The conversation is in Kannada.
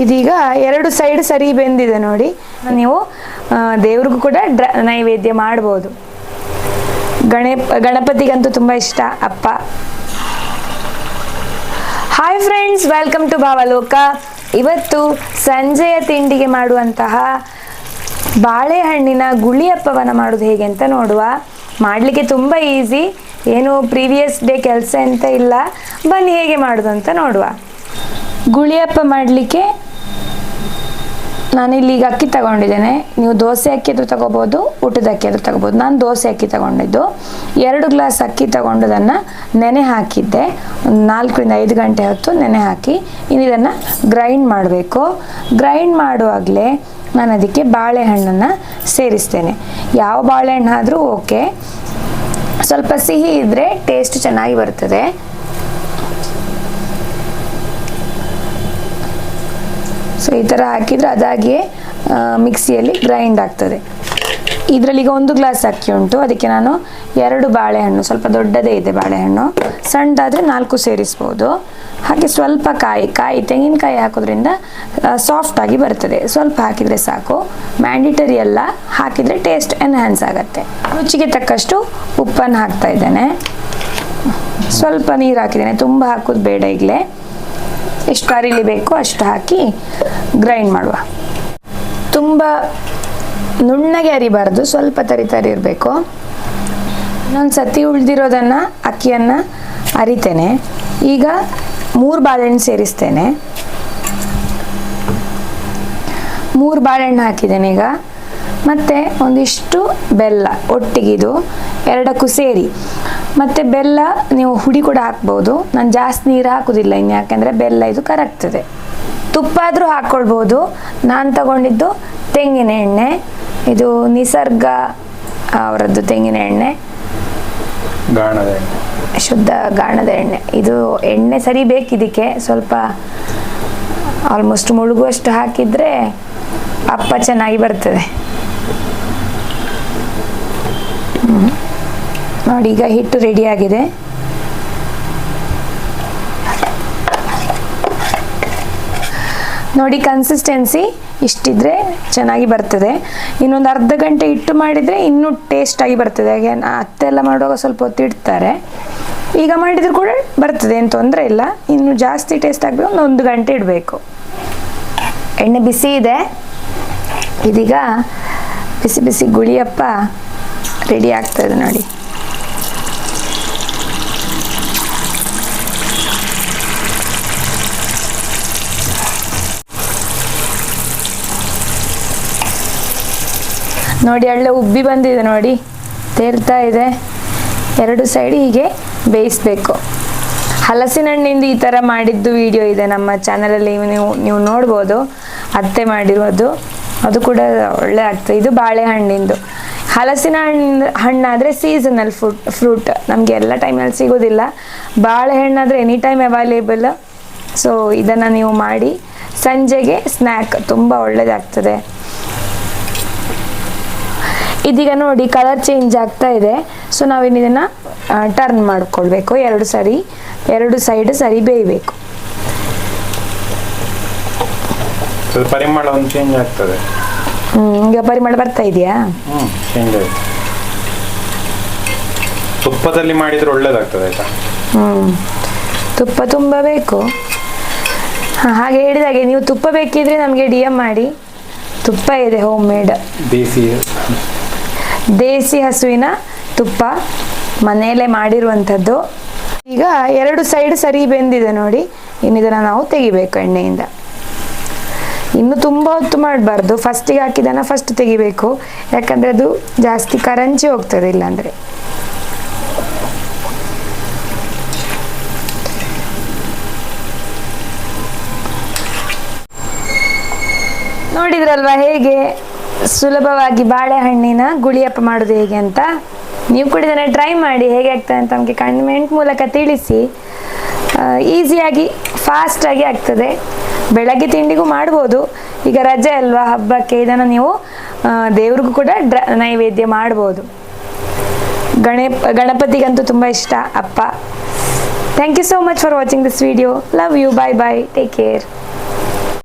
ಇದೀಗ ಎರಡು ಸೈಡ್ ಸರಿ ಬೆಂದಿದೆ ನೋಡಿ. ನೀವು ದೇವ್ರಿಗೂ ಕೂಡ ನೈವೇದ್ಯ ಮಾಡ್ಬೋದು. ಗಣಪ ಗಣಪತಿಗಂತೂ ತುಂಬ ಇಷ್ಟ, ಅಪ್ಪ. Hi friends welcome to Bhavaloka. ಇವತ್ತು ಸಂಜೆಯ ತಿಂಡಿಗೆ ಮಾಡುವಂತಹ ಬಾಳೆಹಣ್ಣಿನ ಗುಳಿಯಪ್ಪವನ್ನು ಮಾಡೋದು ಹೇಗೆ ಅಂತ ನೋಡುವ. ಮಾಡಲಿಕ್ಕೆ ತುಂಬ ಈಸಿ ಏನು ಪ್ರೀವಿಯಸ್ ಡೇ ಕೆಲಸ ಅಂತ ಇಲ್ಲ. ಬನ್ನಿ ಹೇಗೆ ಮಾಡೋದು ಅಂತ ನೋಡುವ. ಗುಳಿಯಪ್ಪ ಮಾಡಲಿಕ್ಕೆ ನಾನಿಲ್ಲಿ ಈಗ ಅಕ್ಕಿ ತಗೊಂಡಿದ್ದೇನೆ. ನೀವು ದೋಸೆ ಅಕ್ಕಿ ಅದು ತಗೋಬೋದು, ಊಟದ ಅಕ್ಕಿ ಅದು ತಗೋಬೋದು. ನಾನು ದೋಸೆ ಅಕ್ಕಿ ತಗೊಂಡಿದ್ದು. ಎರಡು ಗ್ಲಾಸ್ ಅಕ್ಕಿ ತಗೊಂಡದನ್ನು ನೆನೆ ಹಾಕಿದ್ದೆ. ಒಂದು ನಾಲ್ಕರಿಂದ ಐದು ಗಂಟೆ ಹೊತ್ತು ನೆನೆ ಹಾಕಿ ಇನ್ನು ಇದನ್ನು ಗ್ರೈಂಡ್ ಮಾಡಬೇಕು. ಗ್ರೈಂಡ್ ಮಾಡುವಾಗಲೇ ನಾನು ಅದಕ್ಕೆ ಬಾಳೆಹಣ್ಣನ್ನು ಸೇರಿಸ್ತೇನೆ. ಯಾವ ಬಾಳೆಹಣ್ಣು ಆದರೂ ಓಕೆ. ಸ್ವಲ್ಪ ಸಿಹಿ ಇದ್ದರೆ ಟೇಸ್ಟ್ ಚೆನ್ನಾಗಿ ಬರ್ತದೆ. ಸೊ ಈ ಥರ ಹಾಕಿದರೆ ಅದಾಗಿಯೇ ಮಿಕ್ಸಿಯಲ್ಲಿ ಗ್ರೈಂಡ್ ಆಗ್ತದೆ. ಇದರಲ್ಲಿ ಈಗ ಒಂದು ಗ್ಲಾಸ್ ಅಕ್ಕಿ ಉಂಟು. ಅದಕ್ಕೆ ನಾನು ಎರಡು ಬಾಳೆಹಣ್ಣು, ಸ್ವಲ್ಪ ದೊಡ್ಡದೇ ಇದೆ ಬಾಳೆಹಣ್ಣು. ಸಣ್ಣದಾದರೆ ನಾಲ್ಕು ಸೇರಿಸ್ಬೋದು. ಹಾಗೆ ಸ್ವಲ್ಪ ಕಾಯಿ ಕಾಯಿ, ತೆಂಗಿನಕಾಯಿ ಹಾಕೋದ್ರಿಂದ ಸಾಫ್ಟ್ ಆಗಿ ಬರ್ತದೆ. ಸ್ವಲ್ಪ ಹಾಕಿದರೆ ಸಾಕು. ಮ್ಯಾಂಡಿಟರಿ ಎಲ್ಲ ಹಾಕಿದರೆ ಟೇಸ್ಟ್ ಎನ್ಹ್ಯಾನ್ಸ್ ಆಗುತ್ತೆ. ರುಚಿಗೆ ತಕ್ಕಷ್ಟು ಉಪ್ಪನ್ನು ಹಾಕ್ತಾ ಇದ್ದೇನೆ. ಸ್ವಲ್ಪ ನೀರು ಹಾಕಿದ್ದೇನೆ. ತುಂಬ ಹಾಕೋದು ಬೇಡ ಈಗಲೇ. ಎಷ್ಟು ಕಾರಿಲಿ ಬೇಕೋ ಅಷ್ಟು ಹಾಕಿ ಗ್ರೈಂಡ್ ಮಾಡುವ. ತುಂಬ ನುಣ್ಣಗೆ ಅರಿಬಾರ್ದು, ಸ್ವಲ್ಪ ತರಿ ತರಿ ಇರಬೇಕು. ಇನ್ನೊಂದು ಸತಿ ಉಳಿದಿರೋದನ್ನು, ಅಕ್ಕಿಯನ್ನು ಅರಿತೇನೆ. ಈಗ ಮೂರು ಬಾಳೆಹಣ್ಣು ಸೇರಿಸ್ತೇನೆ. ಮೂರು ಬಾಳೆಹಣ್ಣು ಹಾಕಿದ್ದೇನೆ ಈಗ. ಮತ್ತು ಒಂದಿಷ್ಟು ಬೆಲ್ಲ ಒಟ್ಟಿಗಿದು ಎರಡಕ್ಕೂ ಸೇರಿ. ಮತ್ತು ಬೆಲ್ಲ ನೀವು ಹುಡಿ ಕೂಡ ಹಾಕ್ಬೋದು. ನಾನು ಜಾಸ್ತಿ ನೀರು ಹಾಕೋದಿಲ್ಲ ಇನ್ನು ಯಾಕೆಂದರೆ ಬೆಲ್ಲ ಇದು ಕರಗ್ತದೆ. ತುಪ್ಪ ಆದರೂ ಹಾಕ್ಕೊಳ್ಬೋದು ನಾನು ತಗೊಂಡಿದ್ದು ತೆಂಗಿನ ಎಣ್ಣೆ ಇದು ನಿಸರ್ಗ ಅವರದ್ದು ತೆಂಗಿನ ಎಣ್ಣೆ. ಶುದ್ಧ ಗಾಣದ ಎಣ್ಣೆ. ಇದು ಎಣ್ಣೆ ಸರಿ ಬೇಕಿದಕ್ಕೆ ಸ್ವಲ್ಪ ಆಲ್ಮೋಸ್ಟ್ ಮುಳುಗುವಷ್ಟು ಹಾಕಿದರೆ ಅಪ್ಪ ಚೆನ್ನಾಗಿ ಬರ್ತದೆ ಹ್ಮ್. ನೋಡಿ, ಈಗ ಹಿಟ್ಟು ರೆಡಿ ಆಗಿದೆ. ನೋಡಿ ಕನ್ಸಿಸ್ಟೆನ್ಸಿ ಇಷ್ಟಿದ್ರೆ ಚೆನ್ನಾಗಿ ಬರ್ತದೆ. ಇನ್ನೊಂದು ಅರ್ಧ ಗಂಟೆ ಇಟ್ಟು ಮಾಡಿದರೆ ಇನ್ನೂ ಟೇಸ್ಟಾಗಿ ಬರ್ತದೆ. ಹಾಗೆ ನಾ ಅತ್ತೆ ಎಲ್ಲ ಮಾಡುವಾಗ ಸ್ವಲ್ಪ ಹೊತ್ತು ಇಡ್ತಾರೆ. ಈಗ ಮಾಡಿದ್ರು ಕೂಡ ಬರ್ತದೆ, ಏನು ತೊಂದರೆ ಇಲ್ಲ. ಇನ್ನು ಜಾಸ್ತಿ ಟೇಸ್ಟ್ ಆಗಬೇಕು ಒಂದು ಒಂದು ಗಂಟೆ ಇಡಬೇಕು. ಎಣ್ಣೆ ಬಿಸಿ ಇದೆ. ಇದೀಗ ಬಿಸಿ ಬಿಸಿ ಗುಳಿಯಪ್ಪ ರೆಡಿ ಆಗ್ತದೆ ನೋಡಿ. ನೋಡಿ ಒಳ್ಳೆ ಉಬ್ಬಿ ಬಂದಿದೆ ನೋಡಿ. ತೇಲ್ತಾ ಇದೆ. ಎರಡು ಸೈಡ್ ಹೀಗೆ ಬೇಯಿಸ್ಬೇಕು. ಹಲಸಿನ ಹಣ್ಣಿಂದ ಈ ಥರ ಮಾಡಿದ್ದು ವಿಡಿಯೋ ಇದೆ ನಮ್ಮ ಚಾನಲಲ್ಲಿ ನೀವು ನೀವು ನೋಡ್ಬೋದು. ಅತ್ತೆ ಮಾಡಿರೋದು. ಅದು ಕೂಡ ಒಳ್ಳೆ ಆಗ್ತದೆ ಇದು ಬಾಳೆಹಣ್ಣಿಂದು. ಹಲಸಿನ ಹಣ್ಣು ಹಣ್ಣಾದರೆ ಸೀಸನಲ್ ಫ್ರೂಟ್ ಫ್ರೂಟ್ ನಮಗೆ ಎಲ್ಲ ಟೈಮಲ್ಲಿ ಸಿಗೋದಿಲ್ಲ. ಬಾಳೆಹಣ್ಣಾದರೆ ಎನಿ ಟೈಮ್ ಅವೈಲೇಬಲ್ ಸೊ ಇದನ್ನು ನೀವು ಮಾಡಿ, ಸಂಜೆಗೆ ಸ್ನ್ಯಾಕ್ ತುಂಬ ಒಳ್ಳೆಯದಾಗ್ತದೆ ಇದೀಗ ನೋಡಿ ಕಲರ್ ಚೇಂಜ್ ಆಗ್ತಾ ಇದೆ. ಸೊ ನಾವೇನು ಇದನ್ನು ಟರ್ನ್ ಮಾಡ್ಕೊಳ್ಬೇಕು. ಎರಡು ಸರಿ, ಎರಡು ಸೈಡ್ ಸರಿ ಬೇಯಬೇಕು. ಪರಿಮಳ ಒಂದು ಚೇಂಜ್ ಆಗ್ತದೆ. ಹ್ಮ್, ಈಗ ಪರಿಮಳ ಬರ್ತಾ ಇದೆಯಾ? ಹ್ಮ್ ಚೇಂಜ್ ಆಯ್ತು ತುಪ್ಪದಲ್ಲಿ ಮಾಡಿದ್ರೆ ಒಳ್ಳೇದಾಗ್ತದೆ ಆಯ್ತಾ? ಹ್ಮ್ ತುಪ್ಪ ತುಂಬ ಬೇಕು. ಹಾ, ಹಾಗೆ ಹೇಳಿದಾಗೆ ನೀವು ತುಪ್ಪ ಬೇಕಿದ್ರೆ ನಮಗೆ ಡಿ ಎಂ ಮಾಡಿ. ತುಪ್ಪ ಇದೆ ಹೋಮ್ ಮೇಡ್ ದೇಸಿ ದೇಸಿ ಹಸುವಿನ ತುಪ್ಪ ಮನೆಯಲ್ಲೇ ಮಾಡಿರುವಂಥದ್ದು. ಈಗ ಎರಡು ಸೈಡ್ ಸರಿ ಬೆಂದಿದೆ ನೋಡಿ. ಇನ್ನಿದನ್ನು ನಾವು ತೆಗಿಬೇಕು ಎಣ್ಣೆಯಿಂದ. ಇನ್ನು ತುಂಬ ಹೊತ್ತು ಮಾಡಬಾರ್ದು. ಫಸ್ಟಿಗೆ ಹಾಕಿದನ ಫಸ್ಟ್ ತೆಗಿಬೇಕು. ಯಾಕಂದ್ರೆ ಅದು ಜಾಸ್ತಿ ಕರಂಚಿ ಹೋಗ್ತದೆ ಇಲ್ಲಾಂದ್ರೆ. ನೋಡಿದ್ರಲ್ವಾ ಹೇಗೆ? ಸುಲಭವಾಗಿ ಬಾಳೆಹಣ್ಣಿನ ಗುಳಿಯಪ್ಪ ಮಾಡೋದು ಹೇಗೆ ಅಂತ? ನೀವು ಕೂಡ ಇದನ್ನು ಟ್ರೈ ಮಾಡಿ ಹೇಗೆ ಆಗ್ತದೆ ಅಂತ ನಮಗೆ ಕಮೆಂಟ್ ಮೂಲಕ ತಿಳಿಸಿ. ಈಸಿಯಾಗಿ ಫಾಸ್ಟಾಗಿ ಆಗ್ತದೆ. ಬೆಳಗ್ಗೆ ತಿಂಡಿಗೂ ಮಾಡ್ಬೋದು. ಈಗ ರಜೆ ಅಲ್ವಾ? ಹಬ್ಬಕ್ಕೆ ಇದನ್ನು ನೀವು ದೇವ್ರಿಗೂ ಕೂಡ ಡ್ರ, ನೈವೇದ್ಯ ಮಾಡ್ಬೋದು. ಗಣಪ ಗಣಪತಿಗಂತೂ ತುಂಬ ಇಷ್ಟ ಅಪ್ಪ. Thank you so much for watching this video love you bye bye take care